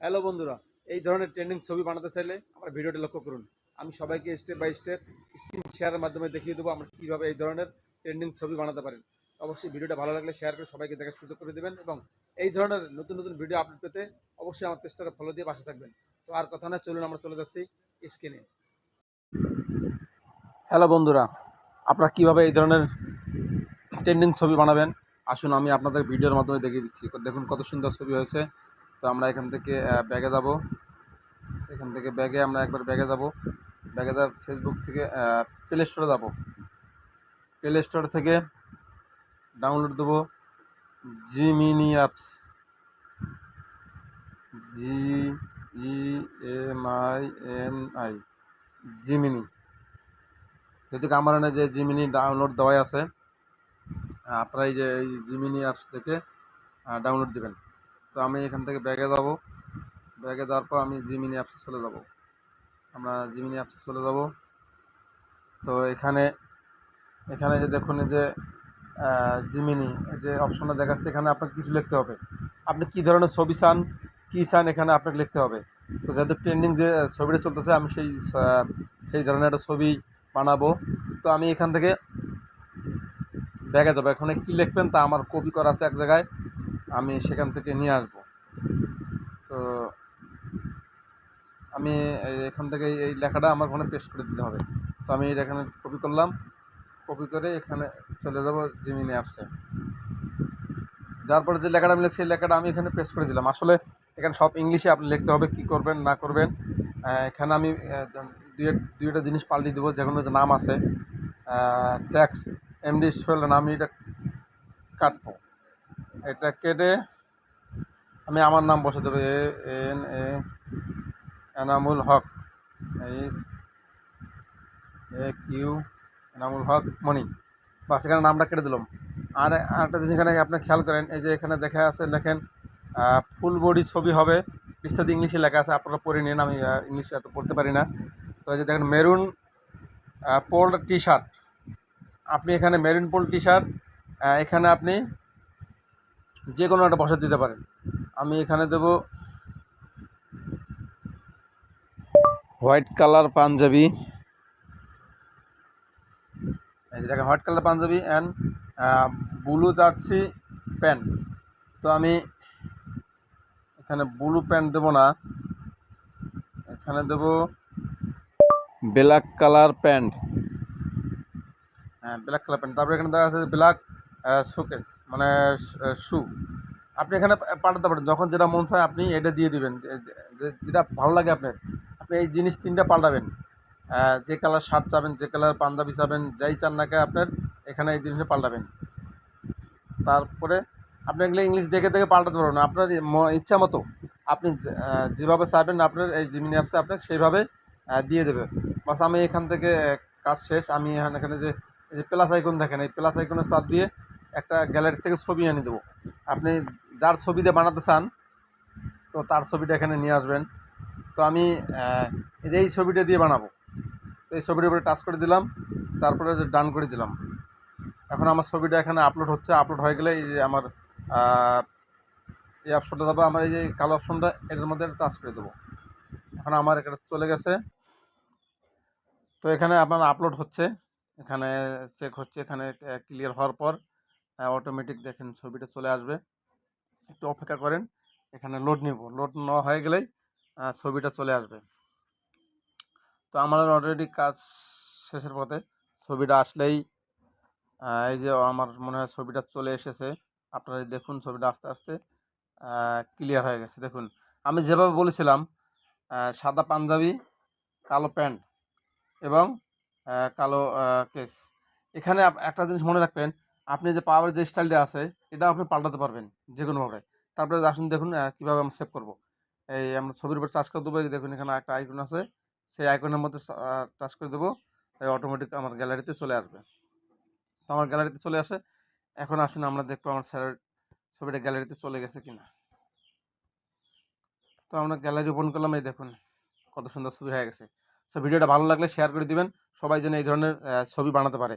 Hello বন্ধুরা, এই ধরনের ট্রেন্ডিং ছবি বানাতে চাইলে আমার ভিডিওটি লক্ষ্য করুন। আমি সবাইকে স্টেপ বাই স্টেপ স্ক্রিন শেয়ারের মাধ্যমে দেখিয়ে দেবো আমরা কীভাবে এই ধরনের ট্রেন্ডিং ছবি বানাতে পারেন অবশ্যই ভিডিওটা ভালো লাগলে শেয়ার করে সবাইকে দেখার সুযোগ করে দেবেন এবং এই ধরনের নতুন নতুন ভিডিও আপলোড পেতে অবশ্যই আমার পেজটাকে ফলো দিয়ে পাশে থাকবেন। তো আর কথা না, চলুন আমরা চলে যাচ্ছি স্ক্রিনে হ্যালো বন্ধুরা, আপনারা কীভাবে এই ধরনের ট্রেন্ডিং ছবি বানাবেন? আসুন আমি আপনাদের ভিডিওর মাধ্যমে দেখিয়ে দিচ্ছি। দেখুন কত সুন্দর ছবি হয়েছে। তো আমরা এখান থেকে ব্যাগে যাব। এখান থেকে ব্যাগে আমরা একবার ব্যাগে যাব। ব্যাগে যাব ফেসবুক থেকে প্লে স্টোরে যাব। প্লে স্টোর থেকে ডাউনলোড দেবো Gemini apps G E M I N I Gemini যেহেতু আমার এখানে যে জিমিনি ডাউনলোড দেওয়াই আছে আপনারা এই যে এই জিমিনি অ্যাপস থেকে ডাউনলোড দেবেন। তো আমি এখান থেকে ব্যাগে যাব। ব্যাগে যাওয়ার পর আমি জিমিনি অ্যাপসে চলে যাব। আমরা জিমিনি অ্যাপসে চলে যাব। তো এখানে এখানে যে দেখুন যে জিমিনি যে অপশনটা দেখাচ্ছে, এখানে আপনাকে কিছু লিখতে হবে। আপনি কী ধরনের ছবি চান, কী চান, এখানে আপনাকে লিখতে হবে। তো যেহেতু ট্রেন্ডিং যে ছবিটা চলতেছে, আমি সেই সেই ধরনের একটা ছবি বানাবো। তো আমি এখান থেকে ব্যাগে যাব। এখানে কী লিখবেন তা আমার কপি করা আছে এক জায়গায়। আমি সেখান থেকে নিয়ে আসব। তো আমি এখান থেকে এই লেখাটা আমার ওখানে পেস্ট করে দিতে হবে। তো আমি এখানে কপি করলাম। কপি করে এখানে চলে যাব জিমিনি অ্যাপসে যার পরে যে লেখাটা আমি লিখছি, সেই লেখাটা আমি এখানে পেস্ট করে দিলাম। আসলে এখানে সব ইংলিশে আপনি লিখতে হবে, কী করবেন, না করবেন। এখানে আমি দুই দুইটা জিনিস পাল্টে দেবো যেগুলো যে নাম আছে। ট্যাক্স এমডি সোহেল আমি এটা কাটবো। এটা কেটে আমি আমার নাম বসে দেবো A, N, A, Enamul Haque. H A, Q, Enamul Haque Moni. বা সেখানে নামটা কেটে দিলাম। আর আরেকটা জিনিস এখানে আপনি খেয়াল করেন, এই যে এখানে দেখা আছে দেখেন ফুল বডি ছবি হবে। বিস্তারিত ইংলিশে লেখা আছে, আপনারা পড়ে নিন, আমি ইংলিশ এত পড়তে পারি না। তো এই যে দেখেন, মেরুন পোল্ড টি শার্ট আপনি এখানে মেরুন পোল টি শার্ট এখানে আপনি যে কোনো একটা বসা দিতে পারেন। আমি এখানে দেব হোয়াইট কালার পাঞ্জাবি। দেখেন, white colour panjabi and blue jersey pant. তো আমি এখানে ব্লু প্যান্ট দেবো না। এখানে দেব ব্ল্যাক কালার প্যান্ট। হ্যাঁ ব্ল্যাক কালার প্যান্ট। তারপরে এখানে দেখা আছে ব্ল্যাক শোকেস মানে শু আপনি এখানে পাঠাতে পারেন। যখন যেটা মন চায় আপনি এটা দিয়ে দিবেন। যেটা ভালো লাগে আপনার, আপনি এই জিনিস তিনটা পাল্টাবেন। যে কালার শার্ট চাবেন, যে কালার পাঞ্জাবি চাবেন, যাই চান না কে আপনার এখানে এই জিনিসটা পাল্টাবেন। তারপরে আপনি এগুলো ইংলিশ দেখে দেখে পাল্টাতে পারবেন। আপনার ইচ্ছা মতো আপনি যেভাবে চাইবেন আপনার এই জিমিনি অ্যাপসে আপনাকে সেইভাবে দিয়ে দেবে। বাস আমি এখান থেকে কাজ শেষ। আমি এখানে যে প্লাস আইকন দেখেন, এই প্লাস আইকনের চাপ দিয়ে একটা গ্যালারি থেকে ছবি এনে দেবো। আপনি যার ছবি দিয়ে বানাতে চান, তো তার ছবিটা এখানে নিয়ে আসবেন। তো আমি এই ছবিটা দিয়ে বানাবো। তো এই ছবিটার উপরে টাচ করে দিলাম, তারপরে ডান করে দিলাম। এখন আমার ছবিটা এখানে আপলোড হচ্ছে। আপলোড হয়ে গেলে এই যে আমার এই অপশনটা যাব আমার এই যে কালো অপশনটা এটার মধ্যে টাচ করে দেবো। এখন আমার এটা চলে গেছে। তো এখানে আপনার আপলোড হচ্ছে। এখানে চেক হচ্ছে। এখানে ক্লিয়ার হওয়ার পর অটোমেটিক দেখেন ছবিটা চলে আসবে। একটু অপেক্ষা করেন, এখানে লোড নিব। লোড নেওয়া হয়ে গেলেই ছবিটা চলে আসবে। তো আমার অলরেডি কাজ শেষের পথে ছবিটা আসলেই এই যে আমার মনে হয় ছবিটা চলে এসেছে। আপনারা দেখুন ছবিটা আস্তে আস্তে ক্লিয়ার হয়ে গেছে। দেখুন, আমি যেভাবে বলেছিলাম সাদা পাঞ্জাবি, কালো প্যান্ট এবং কালো কেস। এখানে একটা জিনিস মনে রাখবেন আপনি যে পাওয়ার যে স্টাইলটা আছে, এটা আপনি পাল্টাতে পারবেন যে কোনোভাবে তারপরে আসুন দেখুন কীভাবে আমরা সেভ করব। এই আমরা ছবির উপর চার্জ করে দেবো দেখুন এখানে একটা আইকন আছে। সেই আইকনের মধ্যে টাচ করে দেবো। এই অটোমেটিক আমার গ্যালারিতে চলে আসবে। তো আমার গ্যালারিতে চলে আসে। এখন আসুন আমরা দেখব আমার স্যারের ছবিটা গ্যালারিতে চলে গেছে কিনা। তো আমরা গ্যালারি ওপেন করলাম, এই দেখুন কত সুন্দর ছবি হয়ে গেছে। সো ভিডিওটা ভালো লাগলে শেয়ার করে দিবেন। সবাই যেন এই ধরনের ছবি বানাতে পারে।